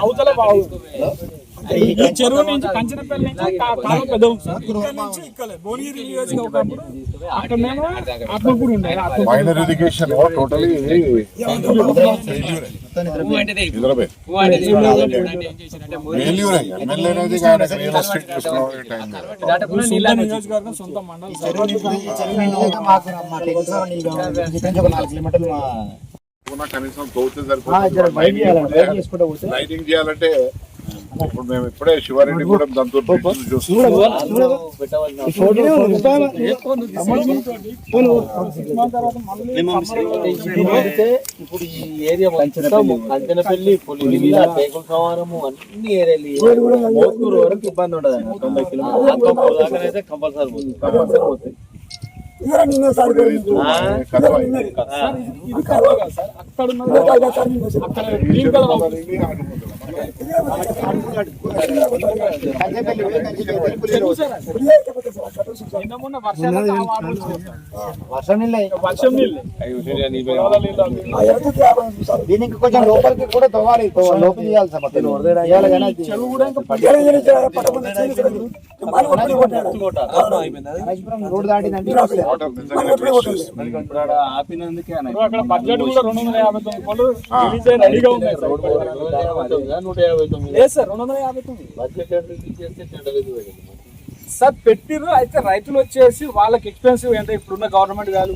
అవతల బావు ఈ చెరువు నుంచి కంచనపల్లి నుంచి కా- కాలువ పెద్ద ఉంది సార్. ఇక్కడ నుంచి ఇక్కడ భువనగిరి నియోజకవర్గం అక్కడనేమో ఆత్మకూరు ఉండే ఆత్మకూరు మైనర్ ఇరిగేషన్ టోటలీ నిద్రపోయి ఫెయిల్యూర్ ఎమ్మెల్యే అనేది ఆయన రియల్ ఎస్టేట్ చూసుకునే టైం లేదు. సొంత నియోజకవర్గం సొంత మండలం సార్. ఉన్న కనీసం తోతే సరిపోతుంది. లైటింగ్ చేయాలంటే ఇప్పుడు మేము ఇప్పుడే శివారెడ్డి కూడా దాంతో ఇప్పుడు ఈ ఏరియా పులివిల టేకుల సమానము అన్ని ఏరియాలు మోత్కూరు వరకు ఇబ్బంది ఉండదు కంపల్సరీ పోతుంది. కంపల్సరీ పోతుంది ఆ? కదవ. ఇది కాలువ కాదు సార్. అక్కడ ఉన్నది అక్కడ గ్రీన్ కలర్ అవుతుంది. చెరువు సార్ అది. నిన్న మొన్న వర్షాలు ఆ వాటర్ వచ్చినాయి. వర్షం నీళ్ళే వర్షం నీళ్ళు గోదావరి నీళ్ళు అవి. దీనికి కొంచెం లోపలికి కూడా తవ్వాలి తో- లోపలికి చేయాలి సార్ చెరువు కూడా రోడ్ దాటిందంటే వాటర్ నిజంగానే waste చేస్తుంది. ఇప్పుడు ఆడ ఆపినందుకే అన్న. ఇప్పుడు అక్కడ బడ్జెట్ కూడా రెండు వందల యాభై తొమ్మిది కోట్లు రిలీజ్ అయ్యి రెడీగా ఉన్నాయి సార్. నూట యాభై తొమ్మిదా? నూట యాభై తొమ్మిది. లేదు సార్ రెండు వందల యాభై తొమ్మిది. బడ్జెట్ రిలీజ్ చేస్తే టెండర్ ఇది పెట్టింది. సార్ పెట్టిర్రు. అయితే రైతులు వచ్చేసి వాళ్ళకి ఎక్స్పెన్సివ్ ఎంత ఇప్పుడున్న గవర్నమెంట్ వాల్యూ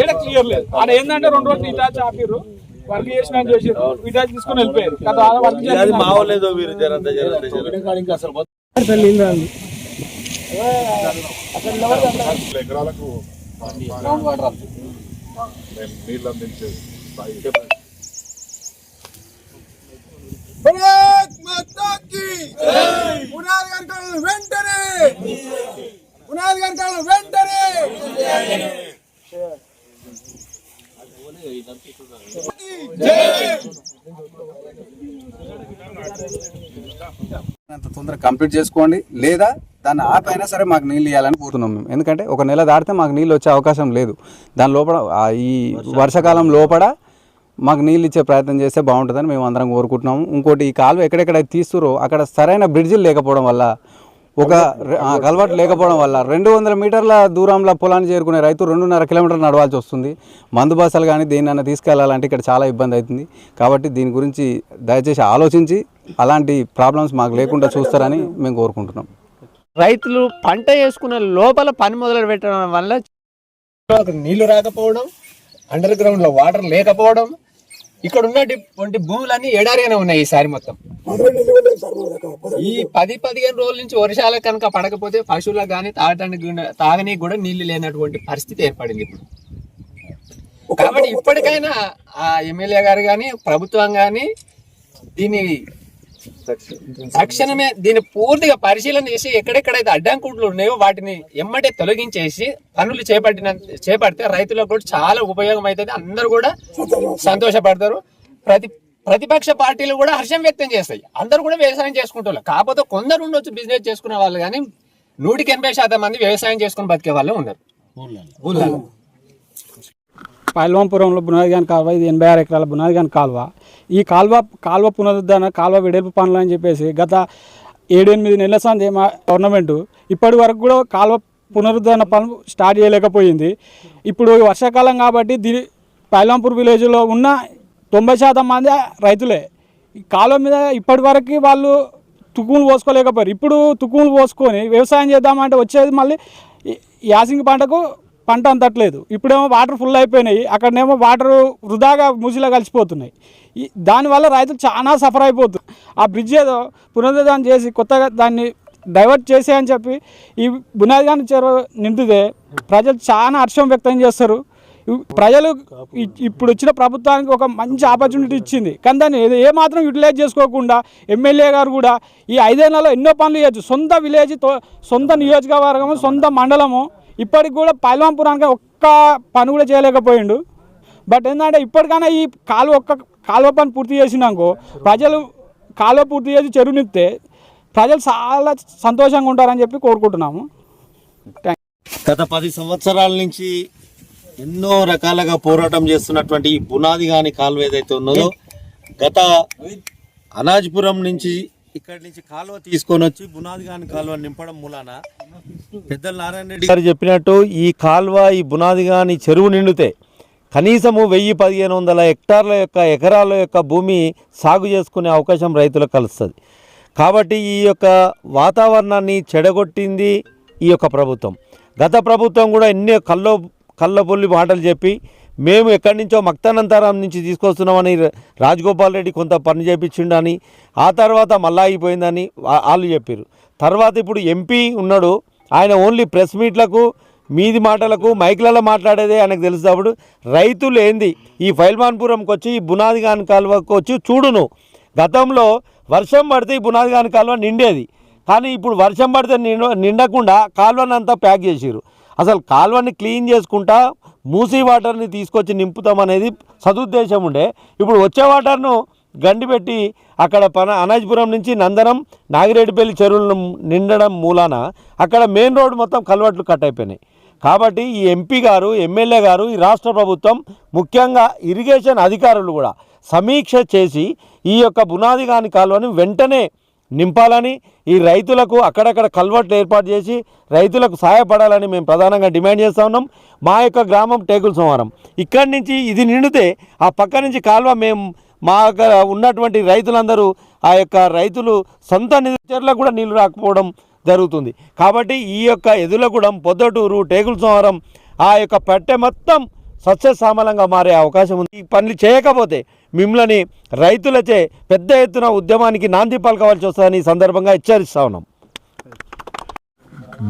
ఏడ క్లియర్ లేదు. ఏంటంటే రెండు రోజులు ఇటాచ్ ఆపిర్రు. వర్క్ చేసిన చేసిర్రు. ఇటాచ్ తీసుకొని వెళ్ళిపోయారు. కదా వర్క్ జరంత జరంత అసలు ఎకరాలకు మేము నీళ్ళు అందించేది స్థాయి. భారత్ పునాది గంటలు వెంటనే పునాది గంటలు వెంటనే అంత తొందరగా కంప్లీట్ చేసుకోండి లేదా దాన్ని ఆపైనా సరే మాకు నీళ్ళు ఇవ్వాలని కోరుతున్నాం మేము. ఎందుకంటే ఒక నెల దాటితే మాకు నీళ్ళు వచ్చే అవకాశం లేదు. దాని లోపల ఈ వర్షాకాలం లోపల మాకు నీళ్ళు ఇచ్చే ప్రయత్నం చేస్తే బాగుంటుందని మేము అందరం కోరుకుంటున్నాము. ఇంకోటి ఈ కాలువ ఎక్కడెక్కడ తీస్తురో అక్కడ సరైన బ్రిడ్జిలు లేకపోవడం వల్ల ఒక కలవాటు లేకపోవడం వల్ల రెండు వందల మీటర్ల దూరంలో పొలాన్ని చేరుకునే రైతు రెండున్నర కిలోమీటర్లు నడవాల్సి వస్తుంది. మందు బస్సులు కానీ దేన్నైనా తీసుకెళ్ళాలంటే ఇక్కడ చాలా ఇబ్బంది అవుతుంది. కాబట్టి దీని గురించి దయచేసి ఆలోచించి అలాంటి ప్రాబ్లమ్స్ మాకు లేకుండా చూస్తారని మేము కోరుకుంటున్నాం. రైతులు పంట వేసుకున్న లోపల పని మొదలు పెట్టడం వల్ల నీళ్ళు రాకపోవడం అండర్ గ్రౌండ్లో వాటర్ లేకపోవడం ఇక్కడ ఉన్నటువంటి భూములన్నీ ఎడారిగానే ఉన్నాయి ఈసారి మొత్తం. ఈ పది పదిహేను రోజుల నుంచి వర్షాలు కనుక పడకపోతే పశువులకు కానీ తాగడానికి కూడా- తాగనీకి కూడా నీళ్ళు లేనటువంటి పరిస్థితి ఏర్పడింది ఇప్పుడు. కాబట్టి ఇప్పటికైనా ఆ ఎమ్మెల్యే గారు కానీ ప్రభుత్వం కానీ దీన్ని తక్షణమే దీన్ని పూర్తిగా పరిశీలన చేసి ఎక్కడెక్కడైతే అడ్డంకుట్లు ఉన్నాయో వాటిని ఎమ్మటే తొలగించేసి పనులు చేపట్టిన చేపడితే రైతులకు కూడా చాలా ఉపయోగం అవుతుంది. అందరూ కూడా సంతోషపడతారు. ప్రతి ప్రతిపక్ష పార్టీలు కూడా హర్షం వ్యక్తం చేస్తాయి. అందరూ కూడా వ్యవసాయం చేసుకుంటారు కాకపోతే కొందరు ఉండొచ్చు బిజినెస్ చేసుకునే వాళ్ళు కానీ నూటికి ఎనభై శాతం మంది వ్యవసాయం చేసుకుని బతికే వాళ్ళు ఉన్నారు. ఊళ్ళలో. పైల్వంపురంలో బునాదిగాని కాలువ ఇది ఎనభై ఆరు ఎకరాల బునాదిగాని కాలువ. ఈ కాలువ కాలువ పునరుద్ధరణ కాలువ వెడల్పు పనులు అని చెప్పేసి గత ఏడెనిమిది నెలల సంది మా గవర్నమెంట్ ఇప్పటి వరకు కూడా కాలువ పునరుద్ధరణ పనులు స్టార్ట్ చేయలేకపోయింది. ఇప్పుడు వర్షాకాలం కాబట్టి దీని పైలాంపూర్ విలేజ్లో ఉన్న తొంభై శాతం మంది రైతులే. కాలువ మీద ఇప్పటి వరకు వాళ్ళు తుక్కులు పోసుకోలేకపోయారు. ఇప్పుడు తుక్కులు పోసుకొని వ్యవసాయం చేద్దామంటే వచ్చేది మళ్ళీ యాసింగి పంటకు పంట అంతట్లేదు. ఇప్పుడేమో వాటర్ ఫుల్ అయిపోయినాయి. అక్కడనేమో వాటర్ వృధాగా ముసిలా కలిసిపోతున్నాయి. ఈ దానివల్ల రైతులు చాలా సఫర్ అయిపోతుంది ఆ బ్రిడ్జ్ ఏదో పునరుద్ధరణ చేసి కొత్తగా దాన్ని డైవర్ట్ చేసే అని చెప్పి ఈ బునాదిగాని చెరువు నిండితే ప్రజలు చాలా హర్షం వ్యక్తం చేస్తారు. ప్రజలు ఇప్పుడు వచ్చిన ప్రభుత్వానికి ఒక మంచి ఆపర్చునిటీ ఇచ్చింది. కానీ దాన్ని ఏమాత్రం ఏ మాత్రం యూటిలైజ్ చేసుకోకుండా ఎమ్మెల్యే గారు కూడా ఈ ఐదేళ్ళలో ఎన్నో పనులు చేయొచ్చు. సొంత విలేజ్తో సొంత నియోజకవర్గము సొంత మండలము ఇప్పటికి కూడా పైల్వాంపురానికి ఒక్క పని కూడా చేయలేకపోయిండు. బట్ ఏంటంటే ఇప్పటికైనా ఈ కాలువ ఒక్క కాలువ పని పూర్తి చేసినాకో ప్రజలు కాలువ పూర్తి చేసి చెరువునిస్తే ప్రజలు చాలా సంతోషంగా ఉంటారని చెప్పి కోరుకుంటున్నాము. గత పది సంవత్సరాల నుంచి ఎన్నో రకాలుగా పోరాటం చేస్తున్నటువంటి ఈ బునాది కాని కాలువ ఏదైతే ఉన్నదో గత అనాజ్పురం నుంచి ఇక్కడి నుంచి కాలువ తీసుకొని వచ్చి బునాది గాని కాలువ నింపడం మూలాన? పెద్దల నారాయణ రెడ్డి గారు చెప్పినట్టు ఈ కాలువ ఈ బునాది గాని చెరువు నిండితే కనీసము వెయ్యి పదిహేను వందల హెక్టార్ల యొక్క ఎకరాల యొక్క భూమి సాగు చేసుకునే అవకాశం రైతులకు కలుస్తుంది. కాబట్టి ఈ యొక్క వాతావరణాన్ని చెడగొట్టింది ఈ యొక్క ప్రభుత్వం. గత ప్రభుత్వం కూడా ఎన్నో కల్లో కళ్ళబొల్లి మాటలు చెప్పి మేము ఎక్కడి నుంచో మక్తానంతరం నుంచి తీసుకొస్తున్నామని రాజగోపాల్ రెడ్డి కొంత పని చేపించిండని ఆ తర్వాత మళ్ళా అయిపోయిందని వాళ్ళు చెప్పారు తర్వాత ఇప్పుడు ఎంపీ ఉన్నాడు ఆయన ఓన్లీ ప్రెస్ మీట్లకు మీది మాటలకు మైక్లలో మాట్లాడేదే ఆయనకు తెలుసు. రైతులు ఏంది ఈ ఫైల్మాన్పురంకి వచ్చి ఈ బునాది గాని కాలువకు వచ్చి చూడును. గతంలో వర్షం పడితే ఈ బునాది గాని కాలువ నిండేది. కానీ ఇప్పుడు వర్షం పడితే నిండ నిండకుండా కాలువని అంతా ప్యాక్ చేసారు అసలు కాలువని క్లీన్ చేసుకుంటా మూసీ వాటర్ని తీసుకొచ్చి నింపుతామనేది సదుద్దేశం ఉండే. ఇప్పుడు వచ్చే వాటర్ను గండి పెట్టి అక్కడ పన అనాజ్పురం నుంచి నందనం నాగిరెడ్డిపల్లి చెరువులను నిండడం మూలాన అక్కడ మెయిన్ రోడ్ మొత్తం కలవట్లు కట్ అయిపోయినాయి. కాబట్టి ఈ ఎంపీ గారు ఎమ్మెల్యే గారు ఈ రాష్ట్ర ప్రభుత్వం ముఖ్యంగా ఇరిగేషన్ అధికారులు కూడా సమీక్ష చేసి ఈ యొక్క బునాది కాని కాలువని వెంటనే నింపాలని ఈ రైతులకు అక్కడక్కడ కల్వర్ట్లు ఏర్పాటు చేసి రైతులకు సహాయపడాలని మేము ప్రధానంగా డిమాండ్ చేస్తూ ఉన్నాం. మా యొక్క గ్రామం టేకుల సోమవారం ఇక్కడి నుంచి ఇది నిండితే ఆ పక్క నుంచి కాలువ మేము మా యొక్క ఉన్నటువంటి రైతులందరూ ఆ యొక్క రైతులు సొంత నిధులకు కూడా నీళ్ళు రాకపోవడం జరుగుతుంది. కాబట్టి ఈ యొక్క ఎదులగూడెం పొద్దటూరు టేకుల సోమవారం ఆ యొక్క పెట్టె మొత్తం సస్యశ్యామలంగా మారే అవకాశం ఉంది. ఈ పనులు చేయకపోతే మిమ్మల్ని రైతులచే పెద్ద ఎత్తున ఉద్యమానికి నాంది పలకవలసి వస్తుందని ఈ సందర్భంగా హెచ్చరిస్తా ఉన్నాం.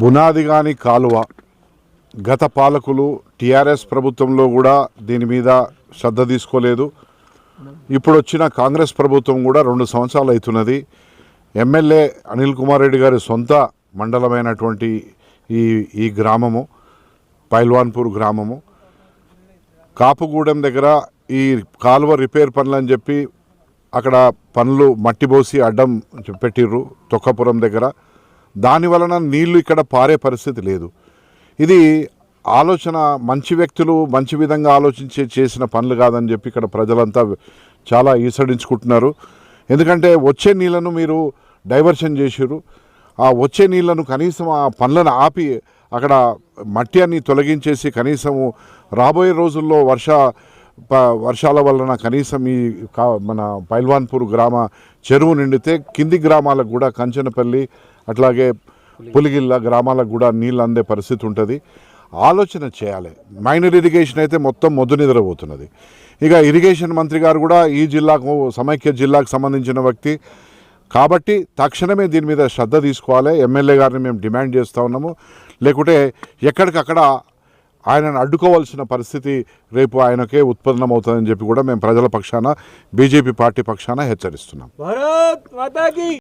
బునాదిగాని కాలువ గత పాలకులు టీఆర్ఎస్ ప్రభుత్వంలో కూడా దీని మీద శ్రద్ధ తీసుకోలేదు. ఇప్పుడు వచ్చిన కాంగ్రెస్ ప్రభుత్వం కూడా రెండు సంవత్సరాలు అవుతున్నది. ఎమ్మెల్యే అనిల్ కుమార్ రెడ్డి గారి సొంత మండలమైనటువంటి ఈ ఈ గ్రామము పైల్వాన్పూర్ గ్రామము. కాపుగూడెం దగ్గర ఈ కాలువ రిపేర్ పనులు అని చెప్పి అక్కడ పనులు మట్టి పోసి అడ్డం పెట్టిర్రు తొక్కపురం దగ్గర. దాని వలన నీళ్ళు ఇక్కడ పారే పరిస్థితి లేదు. ఇది ఆలోచన మంచి వ్యక్తులు మంచి విధంగా ఆలోచించి చేసిన పనులు కాదని చెప్పి ఇక్కడ ప్రజలంతా చాలా ఈసడించుకుంటున్నారు. ఎందుకంటే వచ్చే నీళ్ళను మీరు డైవర్షన్ చేసిర్రు. ఆ వచ్చే నీళ్ళను కనీసం ఆ పనులను ఆపి అక్కడ మట్టి అన్ని తొలగించేసి కనీసము రాబోయే రోజుల్లో వర్ష ప- వర్షాల వలన కనీసం ఈ మన పైల్వాన్పూర్ గ్రామ చెరువు నిండితే కింది గ్రామాలకు కూడా కంచనపల్లి అట్లాగే పులిగిల్ల గ్రామాలకు కూడా నీళ్ళు అందే పరిస్థితి ఉంటుంది. ఆలోచన చేయాలి. మైనర్ ఇరిగేషన్ అయితే మొత్తం మొద్దు నిద్రపోతున్నది ఇక ఇరిగేషన్ మంత్రి గారు కూడా ఈ జిల్లాకు సమైక్య జిల్లాకు సంబంధించిన వ్యక్తి. కాబట్టి తక్షణమే దీని మీద శ్రద్ధ తీసుకోవాలి. ఎమ్మెల్యే గారిని మేము డిమాండ్ చేస్తూ ఉన్నాము. లేకుంటే ఎక్కడికక్కడ ఆయనను అడ్డుకోవాల్సిన పరిస్థితి రేపు ఆయనకే ఉత్పన్నమవుతుందని చెప్పి కూడా మేము ప్రజల పక్షాన బీజేపీ పార్టీ పక్షాన హెచ్చరిస్తున్నాం.